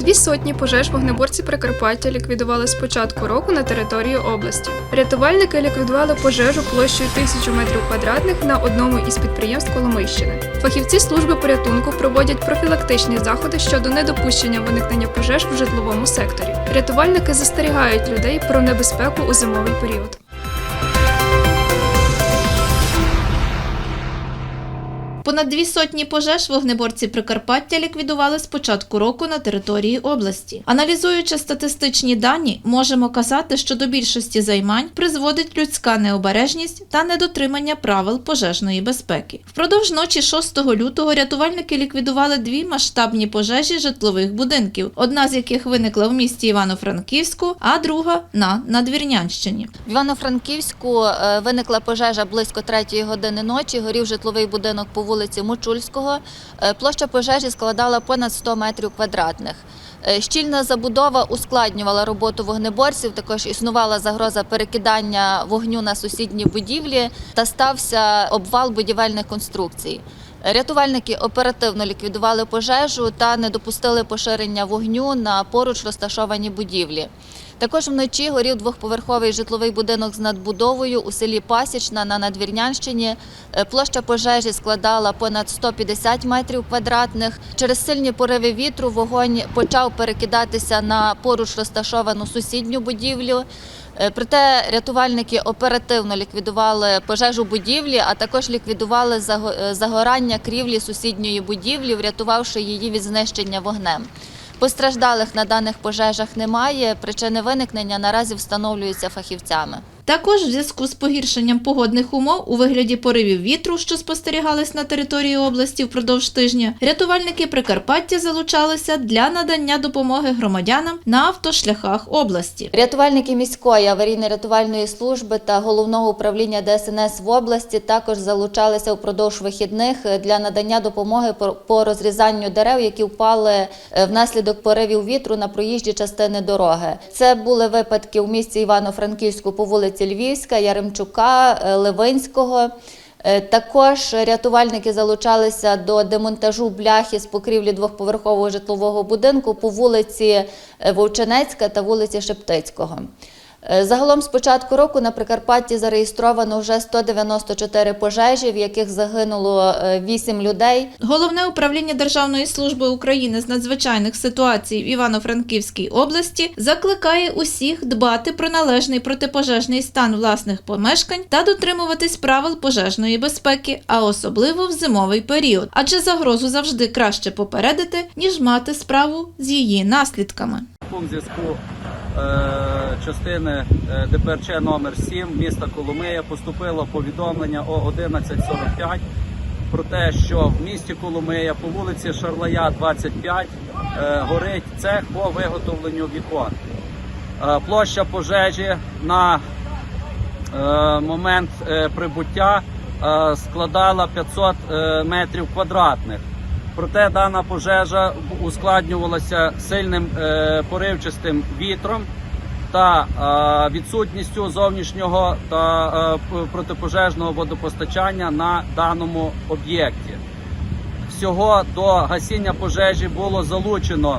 Дві сотні пожеж вогнеборці Прикарпаття ліквідували з початку року на території області. Рятувальники ліквідували пожежу площею тисячу метрів квадратних на одному із підприємств Коломийщини. Фахівці служби порятунку проводять профілактичні заходи щодо недопущення виникнення пожеж в житловому секторі. Рятувальники застерігають людей про небезпеку у зимовий період. Понад дві сотні пожеж вогнеборці Прикарпаття ліквідували з початку року на території області. Аналізуючи статистичні дані, можемо казати, що до більшості займань призводить людська необережність та недотримання правил пожежної безпеки. Впродовж ночі 6 лютого рятувальники ліквідували дві масштабні пожежі житлових будинків, одна з яких виникла в місті Івано-Франківську, а друга на Надвірнянщині. В Івано-Франківську е, виникла пожежа близько 3 години ночі. Горів житловий будинок по вулиці Мочульського. Е, Площа пожежі складала понад 100 метрів квадратних. Е, Щільна забудова ускладнювала роботу вогнеборців. Також існувала загроза перекидання вогню на сусідні будівлі та стався обвал будівельних конструкцій. Рятувальники оперативно ліквідували пожежу та не допустили поширення вогню на поруч розташовані будівлі. Також вночі горів двохповерховий житловий будинок з надбудовою у селі Пасічна на Надвірнянщині. Е, Площа пожежі складала понад 150 метрів квадратних. Через сильні пориви вітру вогонь почав перекидатися на поруч розташовану сусідню будівлю. Е, Проте рятувальники оперативно ліквідували пожежу будівлі, а також ліквідували е, загорання крівлі сусідньої будівлі, врятувавши її від знищення вогнем. Постраждалих на даних пожежах немає. Причини виникнення наразі встановлюються фахівцями. Також в зв'язку з погіршенням погодних умов у вигляді поривів вітру, що спостерігались на території області впродовж тижня, рятувальники Прикарпаття залучалися для надання допомоги громадянам на автошляхах області. Рятувальники міської аварійно-рятувальної служби та головного управління ДСНС в області також залучалися впродовж вихідних для надання допомоги по- розрізанню дерев, які впали е, внаслідок поривів вітру на проїжджі частини дороги. Це були випадки у місті Івано-Франківську по вулиці Львівська, Яремчука, Левинського. Е, Також рятувальники залучалися до демонтажу бляхи з покрівлі двохповерхового житлового будинку по вулиці е, Вовчинецька та вулиці Шептицького. Е, Загалом з початку року на Прикарпатті зареєстровано вже 194 пожежі, в яких загинуло 8 людей. Головне управління Державної служби України з надзвичайних ситуацій в Івано-Франківській області закликає усіх дбати про належний протипожежний стан власних помешкань та дотримуватись правил пожежної безпеки, а особливо в зимовий період, адже загрозу завжди краще попередити, ніж мати справу з її наслідками. Зв'язку е, частини е, ДПРЧ номер 7 міста Коломия поступило повідомлення о 11.45 про те, що в місті Коломия по вулиці Шарлая 25 е, горить цех по виготовленню вікон. Е, площа пожежі на е, момент е, прибуття е, складала 500 е, метрів квадратних. Проте дана пожежа ускладнювалася сильним е, поривчастим вітром та е, відсутністю зовнішнього та е, протипожежного водопостачання на даному об'єкті. Всього до гасіння пожежі було залучено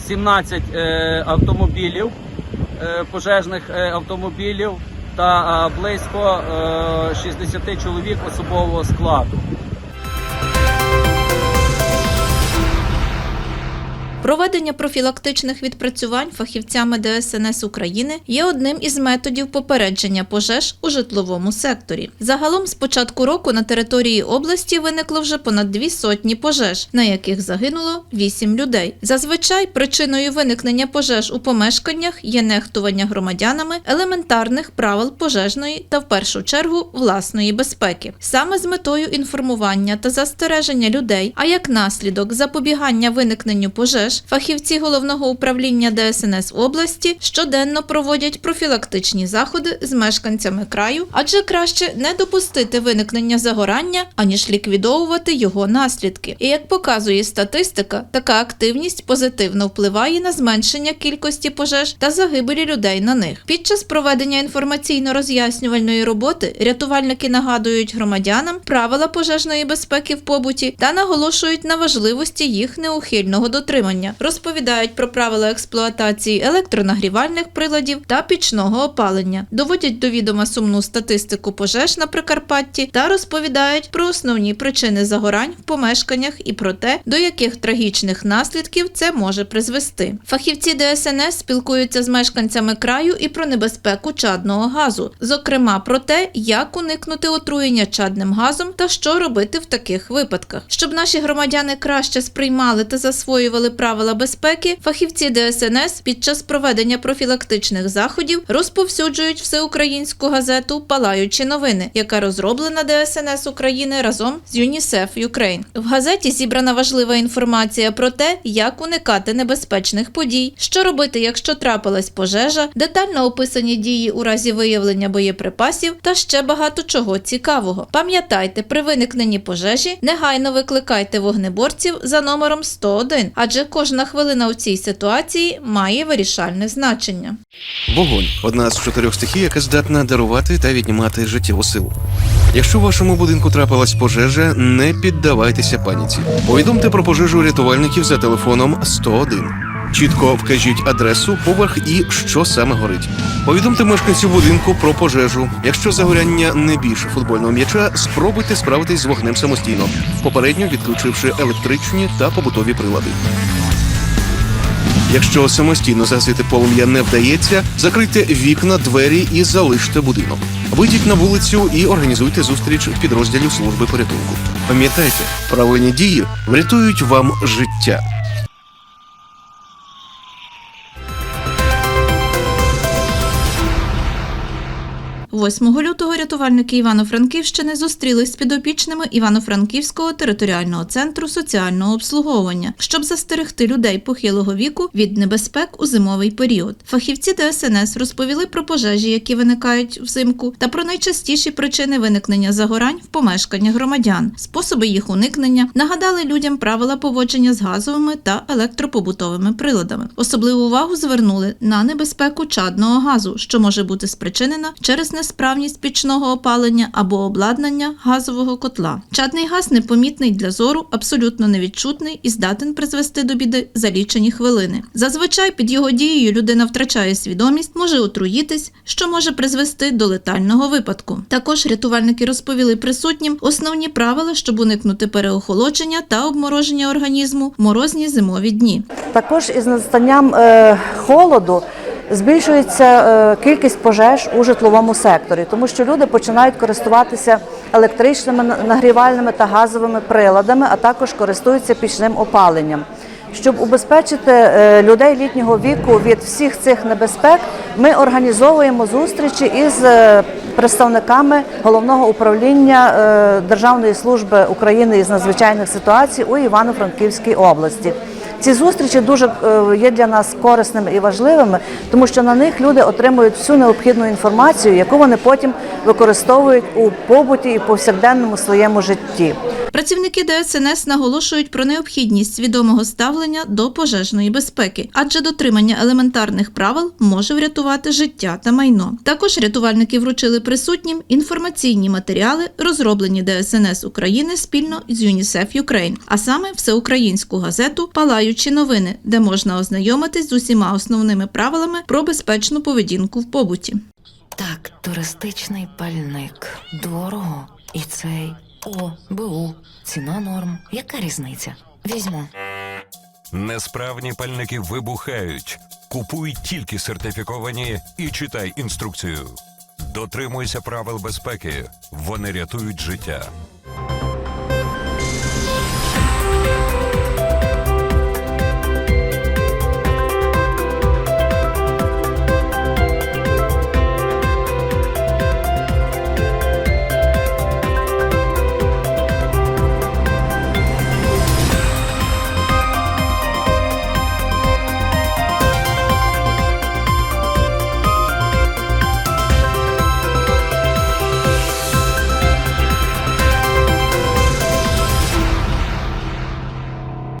17 е, автомобілів, пожежних автомобілів та близько е, 60 чоловік особового складу. Проведення профілактичних відпрацювань фахівцями ДСНС України є одним із методів попередження пожеж у житловому секторі. Загалом з початку року на території області виникло вже понад дві сотні пожеж, на яких загинуло вісім людей. Зазвичай причиною виникнення пожеж у помешканнях є нехтування громадянами елементарних правил пожежної та в першу чергу власної безпеки. Саме з метою інформування та застереження людей, а як наслідок запобігання виникненню пожеж, фахівці головного управління ДСНС області щоденно проводять профілактичні заходи з мешканцями краю, адже краще не допустити виникнення загорання, аніж ліквідовувати його наслідки. І як показує статистика, така активність позитивно впливає на зменшення кількості пожеж та загибелі людей на них. Під час проведення інформаційно-роз'яснювальної роботи рятувальники нагадують громадянам правила пожежної безпеки в побуті та наголошують на важливості їх неухильного дотримання. Отруєння, розповідають про правила експлуатації електронагрівальних приладів та пічного опалення, доводять до відома сумну статистику пожеж на Прикарпатті та розповідають про основні причини загорань в помешканнях і про те, до яких трагічних наслідків це може призвести. Фахівці ДСНС спілкуються з мешканцями краю і про небезпеку чадного газу, зокрема про те, як уникнути отруєння чадним газом та що робити в таких випадках. Щоб наші громадяни краще сприймали та засвоювали правила безпеки, фахівці ДСНС під час проведення профілактичних заходів розповсюджують всеукраїнську газету Палаючі новини, яка розроблена ДСНС України разом з ЮНІСЕФ Юкрейн. В газеті зібрана важлива інформація про те, як уникати небезпечних подій, що робити, якщо трапилась пожежа, детально описані дії у разі виявлення боєприпасів та ще багато чого цікавого. Пам'ятайте, при виникненні пожежі негайно викликайте вогнеборців за номером 101, адже кожна хвилина у цій ситуації має вирішальне значення. Вогонь одна з чотирьох стихій, яка здатна дарувати та віднімати життєву силу. Якщо в вашому будинку трапилась пожежа, не піддавайтеся паніці. Повідомте про пожежу рятувальників за телефоном 101. Чітко вкажіть адресу, поверх і що саме горить. Повідомте мешканцю будинку про пожежу. Якщо загоряння не більше футбольного м'яча, спробуйте справитись з вогнем самостійно, попередньо відключивши електричні та побутові прилади. Якщо самостійно загасити полум'я не вдається, закрийте вікна, двері і залиште будинок. Вийдіть на вулицю і організуйте зустріч підрозділів служби порятунку. Пам'ятайте, правильні дії врятують вам життя. 8 лютого рятувальники Івано-Франківщини зустрілись з підопічними Івано-Франківського територіального центру соціального обслуговування, щоб застерегти людей похилого віку від небезпек у зимовий період. Фахівці ДСНС розповіли про пожежі, які виникають взимку, та про найчастіші причини виникнення загорань в помешканнях громадян, способи їх уникнення, нагадали людям правила поводження з газовими та електропобутовими приладами. Особливу увагу звернули на небезпеку чадного газу, що може бути спричинена через несправність пічного опалення або обладнання газового котла. Чадний газ непомітний для зору, абсолютно невідчутний і здатен призвести до біди за лічені хвилини. Зазвичай під його дією людина втрачає свідомість, може отруїтись, що може призвести до летального випадку. Також рятувальники розповіли присутнім основні правила, щоб уникнути переохолодження та обмороження організму в морозні зимові дні. Також із настанням е, холоду збільшується е, кількість пожеж у житловому секторі, тому що люди починають користуватися електричними нагрівальними та газовими приладами, а також користуються пічним опаленням. Щоб убезпечити е, людей літнього віку від всіх цих небезпек, ми організовуємо зустрічі із е, представниками головного управління Державної служби України із надзвичайних ситуацій у Івано-Франківській області. Ці зустрічі дуже е, є для нас корисними і важливими, тому що на них люди отримують всю необхідну інформацію, яку вони потім використовують у побуті і повсякденному своєму житті. Працівники ДСНС наголошують про необхідність свідомого ставлення до пожежної безпеки, адже дотримання елементарних правил може врятувати життя та майно. Також рятувальники вручили присутнім інформаційні матеріали, розроблені ДСНС України спільно з ЮНІСЕФ Юкрейн, а саме всеукраїнську газету Палаючі новини, де можна ознайомитись з усіма основними правилами про безпечну поведінку в побуті. Так, туристичний пальник. Дорого. І цей. О, БУ. Ціна норм. Яка різниця? Візьму. Несправні пальники вибухають. Купуй тільки сертифіковані і читай інструкцію. Дотримуйся правил безпеки. Вони рятують життя.